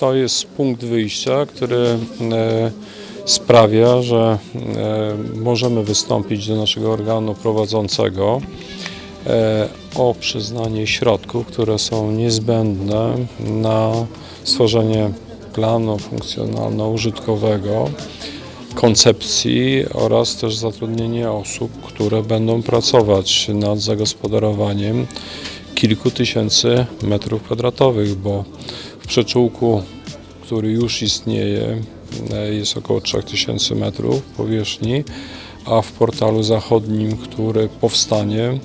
To jest punkt wyjścia, który e, sprawia, że e, możemy wystąpić do naszego organu prowadzącego e, o przyznanie środków, które są niezbędne na stworzenie planu funkcjonalno-użytkowego, koncepcji oraz też zatrudnienie osób, które będą pracować nad zagospodarowaniem kilku tysięcy metrów kwadratowych, bo przyczółku, który już istnieje, e, jest około 3000 metrów powierzchni, a w portalu zachodnim, który powstanie, e,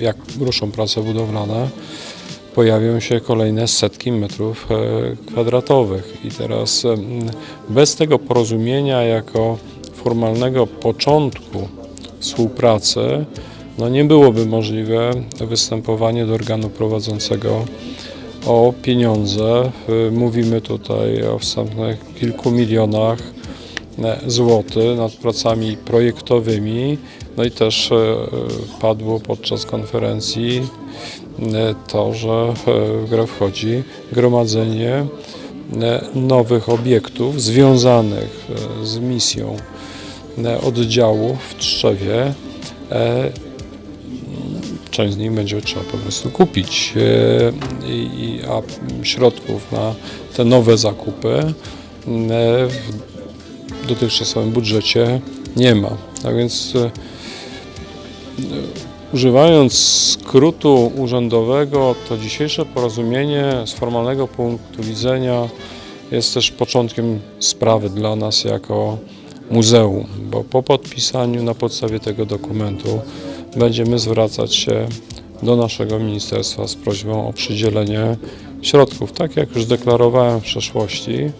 jak ruszą prace budowlane, pojawią się kolejne setki metrów e, kwadratowych. I teraz bez tego porozumienia jako formalnego początku współpracy, no nie byłoby możliwe występowanie do organu prowadzącego o pieniądze. Y, Mówimy tutaj o wstępnych kilku milionach e, złotych nad pracami projektowymi. No i też e, padło podczas konferencji e, to, że w grę wchodzi gromadzenie nowych obiektów związanych z misją oddziału w Trzewie. Część z nich będzie trzeba po prostu kupić, e, a środków na te nowe zakupy e, w dotychczasowym budżecie nie ma. Tak więc e, Używając skrótu urzędowego, to dzisiejsze porozumienie z formalnego punktu widzenia jest też początkiem sprawy dla nas jako muzeum, bo po podpisaniu na podstawie tego dokumentu będziemy zwracać się do naszego ministerstwa z prośbą o przydzielenie środków. Tak jak już deklarowałem w przeszłości,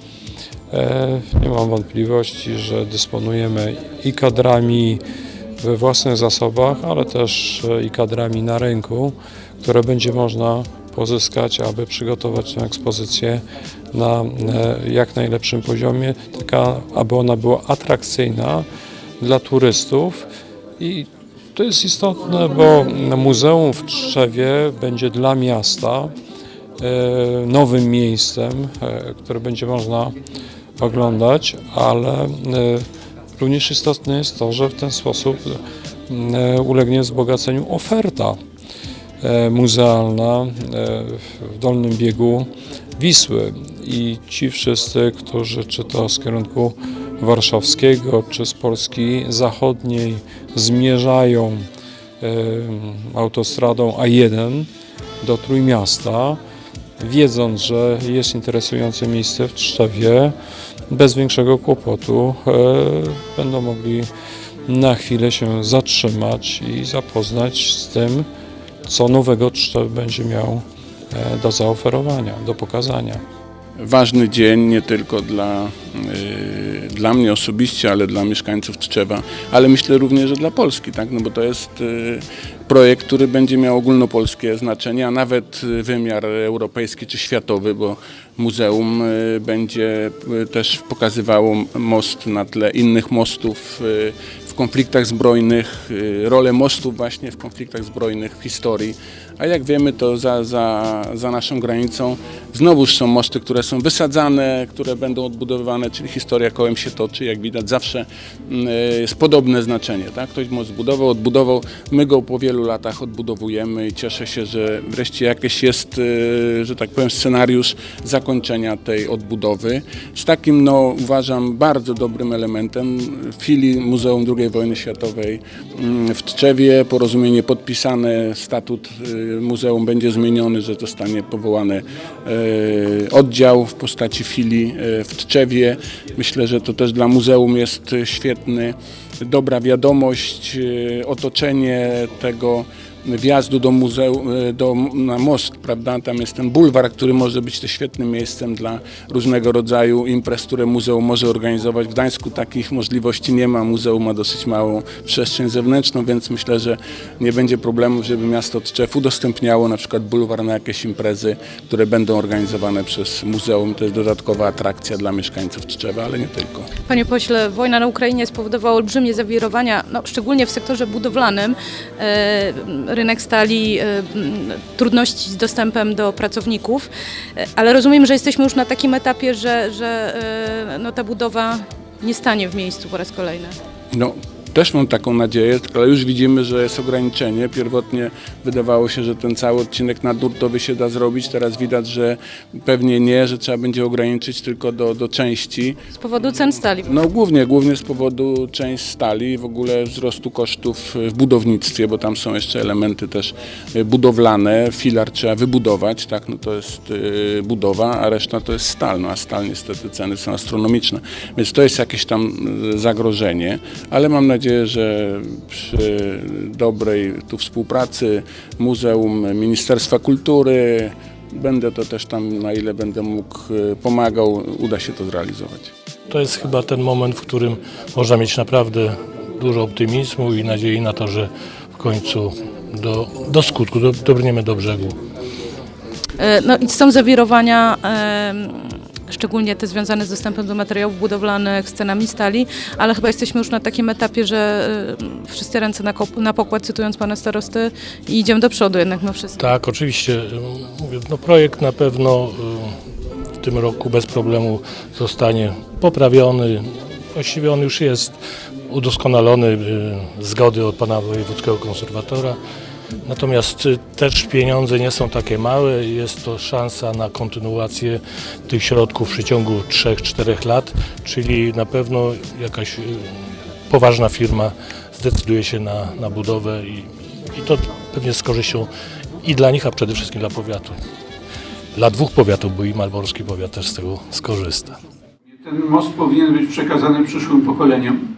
e, nie mam wątpliwości, że dysponujemy i kadrami we własnych zasobach, ale też e, i kadrami na rynku, które będzie można pozyskać, aby przygotować tę ekspozycję na e, jak najlepszym poziomie, taka, aby ona była atrakcyjna dla turystów i to jest istotne, bo muzeum w Trzewie będzie dla miasta e, nowym miejscem, e, które będzie można oglądać, ale e, również istotne jest to, że w ten sposób ulegnie wzbogaceniu oferta muzealna w dolnym biegu Wisły. I ci wszyscy, którzy czy to z kierunku warszawskiego, czy z Polski zachodniej zmierzają e, autostradą A1 do Trójmiasta, wiedząc, że jest interesujące miejsce w Trzewie, bez większego kłopotu e, będą mogli na chwilę się zatrzymać i zapoznać z tym, co nowego Trzew będzie miał e, do zaoferowania, do pokazania. ważny dzień nie tylko dla, y, dla mnie osobiście, ale dla mieszkańców Tczewa, ale myślę również, że dla Polski, tak? no bo to jest y, projekt, który będzie miał ogólnopolskie znaczenie, a nawet y, wymiar europejski czy światowy, bo muzeum y, będzie też pokazywało most na tle innych mostów w konfliktach zbrojnych, y, rolę mostów właśnie w konfliktach zbrojnych w historii. A jak wiemy, to za, za, za naszą granicą znowuż są mosty, które są wysadzane, które będą odbudowywane, czyli historia kołem się toczy. Jak widać, zawsze mm, jest podobne znaczenie. Tak? Ktoś most zbudował, odbudował, my go po wielu latach odbudowujemy i cieszę się, że wreszcie jakiś jest, y, że tak powiem, scenariusz zakończenia tej odbudowy. Z takim, no, uważam, bardzo dobrym elementem filii Muzeum II Wojny Światowej mm, w Tczewie, porozumienie podpisane, statut y, muzeum będzie zmieniony, że zostanie powołany y, oddział w postaci filii y, w Tczewie. Myślę, że to też dla muzeum jest świetny, dobra wiadomość, otoczenie tego wjazdu do muzeum, y, do, na most, prawda? Tam jest ten bulwar, który może być też świetnym miejscem dla różnego rodzaju imprez, które muzeum może organizować. W Gdańsku takich możliwości nie ma. Muzeum ma dosyć małą przestrzeń zewnętrzną, więc myślę, że nie będzie problemu, żeby miasto Tczew udostępniało na przykład bulwar na jakieś imprezy, które będą organizowane przez muzeum. To jest dodatkowa atrakcja dla mieszkańców Tczewa, ale nie tylko. Panie pośle, wojna na Ukrainie spowodowała olbrzymie zawirowania, no, szczególnie w sektorze budowlanym. E, rynek stali, mm, trudności z dostępem do pracowników, y, ale rozumiem, że jesteśmy już na takim etapie, że, że y, no, ta budowa nie stanie w miejscu po raz kolejny. No, też mam taką nadzieję, ale już widzimy, że jest ograniczenie. Pierwotnie wydawało się, że ten cały odcinek nadnurtowy się da zrobić. Teraz widać, że pewnie nie, że trzeba będzie ograniczyć tylko do, do części. Z powodu cen stali. No głównie, głównie z powodu część stali i w ogóle wzrostu kosztów w budownictwie, bo tam są jeszcze elementy też y, budowlane. Filar trzeba wybudować, tak, no to jest y, budowa, a reszta to jest stal, no a stal niestety ceny są astronomiczne. Więc to jest jakieś tam y, zagrożenie, ale mam nadzieję, że przy dobrej tu współpracy Muzeum, Ministerstwa Kultury, będę to też tam, na ile będę mógł, y, pomagał, uda się to zrealizować. To jest chyba ten moment, w którym można mieć naprawdę dużo optymizmu i nadziei na to, że w końcu do, do skutku do, dobrniemy do brzegu. E, No i są zawirowania, em, szczególnie te związane z dostępem do materiałów budowlanych, z cenami stali, ale chyba jesteśmy już na takim etapie, że e, wszyscy ręce na, na pokład, cytując pana starosty, i idziemy do przodu jednak no wszystko. Tak, oczywiście. Mówię, no projekt na pewno y, w tym roku bez problemu zostanie poprawiony. Właściwie on już jest udoskonalony y, zgody od pana wojewódzkiego konserwatora. Natomiast y, też pieniądze nie są takie małe. Jest to szansa na kontynuację tych środków w przeciągu 3-4 lat, czyli na pewno jakaś y, poważna firma zdecyduje się na, na budowę i, i to pewnie z korzyścią i dla nich, a przede wszystkim dla powiatu. Dla dwóch powiatów, bo i malborski powiat też z tego skorzysta. Ten most powinien być przekazany przyszłym pokoleniom.